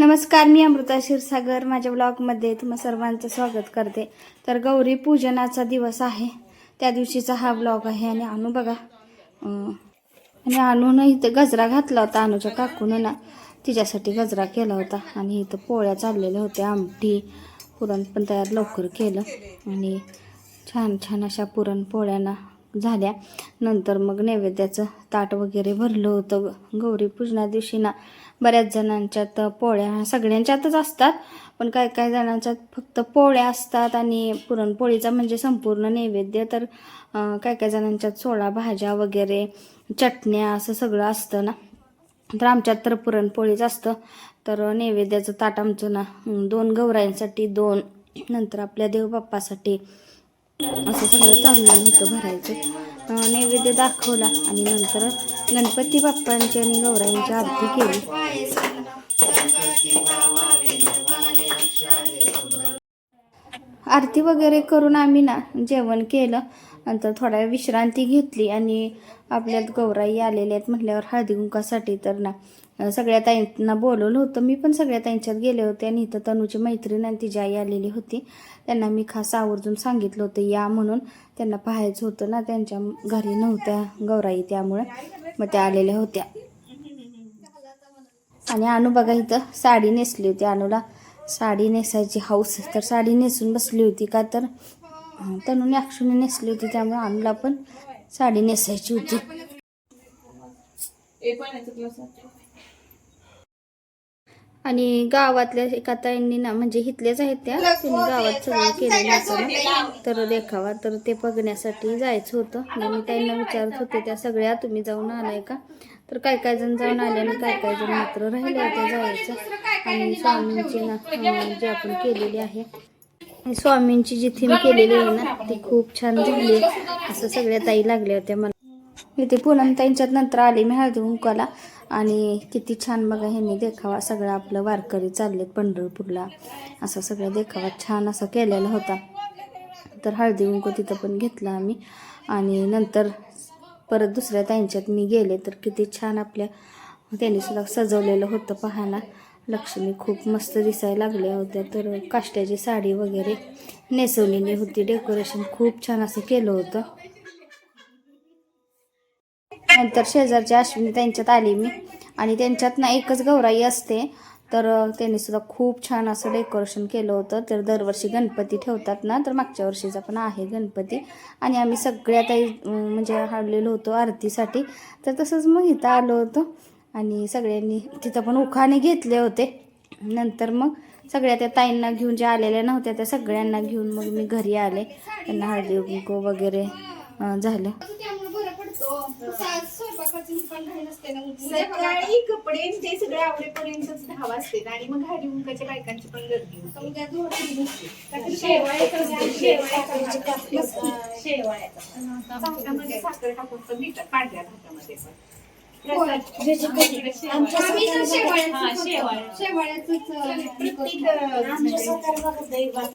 नमस्कार मी अमृता क्षीरसागर. माझ्या ब्लॉगमध्ये तुम्हा सर्वांचं स्वागत करते. तर गौरी पूजनाचा दिवस आहे. त्या दिवशीचा हा ब्लॉग आहे आणि अनु बघा. आणि अनुनं इथं गजरा घातला होता अनुच्या काकून ना. तिच्यासाठी गजरा केला होता आणि इथं पोळ्या चाललेल्या होत्या आमटी पुरण पण तयार लवकर केलं. आणि छान छान अशा पुरणपोळ्यांना झाल्या. नंतर मग नैवेद्याचं ताट वगैरे भरलं होतं. गौरी पूजना दिवशी ना बऱ्याच जणांच्यात पोळ्या सगळ्यांच्यातच असतात पण काय काय जणांच्यात फक्त पोळ्या असतात आणि पुरणपोळीचा म्हणजे संपूर्ण नैवेद्य. तर काय काय जणांच्यात सोळा भाज्या वगैरे चटण्या असं सगळं असतं ना. तर आमच्यात तर पुरणपोळीच असतं. तर नैवेद्याचं ताट आमचं ना दोन गौरायांसाठी दोन. नंतर आपल्या देवबाप्पासाठी असं सगळं चाललेलं होतं भरायचं. नैवेद्य दाखवला आणि नंतर गणपती बाप्पांची आणि गौराईंची आरती केली. आरती वगैरे करून आम्ही ना जेवण केलं. नंतर थोडा वेळ विश्रांती घेतली आणि आपल्यात गौराई आलेल्या आहेत म्हटल्यावर हळदी कुंकासाठी तर ना सगळ्या ताईंना बोलवलं होतं. मी पण सगळ्या ताईंच्यात गेले होते आणि इथं तनूची मैत्रीण आणि तिची आई आलेली होती. त्यांना मी खास आवर्जून सांगितलं होतं या म्हणून. त्यांना पाहायचं होतं ना त्यांच्या घरी नव्हत्या गौराई त्यामुळे. मग त्या आलेल्या होत्या. आणि अनु बघा इथं साडी नेसली होती. अनुला साडी नेसायची हाऊस. तर साडी नेसून बसली होती का तर तनुने अक्षुने नेसली होती. त्यामुळे अनुला पण साडी नेसायची होती. आणि गावातल्या एका ताईंनी ना म्हणजे इथल्याच आहेत त्या त्यांनी गावात सगळं केलेलं असं ना. तर देखावा तर ते बघण्यासाठी जायचं होतं. मी त्यांना विचारत होते त्या सगळ्या तुम्ही जाऊन आलाय का? तर काय काय जण जाऊन आले आणि काय काय जण मात्र राहिले होते जायचं. आणि स्वामींची ना जी आपण केलेली आहे स्वामींची जी थीम केलेली आहे ना ती खूप छान झाली असं सगळ्या ताई लागल्या होत्या मला. इथे पूनम ताईंच्यात नंतर आले मी हळदी कुंकाला आणि किती छान बघा ह्यांनी देखावा सगळं आपलं वारकरी चाललेत पंढरपूरला. असं सगळं देखावा छान असं केलेला होता. तर हळदी कुंकू तिथं पण घेतला आम्ही. आणि नंतर परत दुसऱ्या त्यांच्यात मी गेले. तर किती छान आपल्या त्यांनी सुद्धा सजवलेलं होतं पाहायला. लक्ष्मी खूप मस्त दिसायला लागल्या होत्या. तर काष्ट्याची साडी वगैरे नेसवलेली होती. डेकोरेशन खूप छान असं केलं होतं. नंतर शेजारच्या अश्विनी त्यांच्यात आली मी. आणि त्यांच्यात ना एकच गौराई असते. तर त्यांनी सुद्धा खूप छान असं डेकोरेशन केलं होतं. तर दरवर्षी गणपती ठेवतात ना तर मागच्या वर्षीचा पण आहे गणपती. आणि आम्ही सगळ्यातही म्हणजे हाडलेलो होतो आरतीसाठी. तर तसंच मग इथं आलो होतो. आणि सगळ्यांनी तिथं पण उखाणे घेतले होते. नंतर मग सगळ्या त्या ताईंना घेऊन ज्या आलेल्या नव्हत्या त्या सगळ्यांना घेऊन मग मी घरी आले. त्यांना हळदी वगैरे झालं. सकाळी कपडे ते सगळे आवडेपर्यंतच दहा वाजते आणि मग घाडी मुंकाच्या बायकांची पण गर्दी होते. भातामध्ये साखर टाकून पण देतात पांढऱ्या भातामध्ये पण. आम्ही तर शेवाळ्याचं- शेवाळ्याचंच प्रत्येक अं,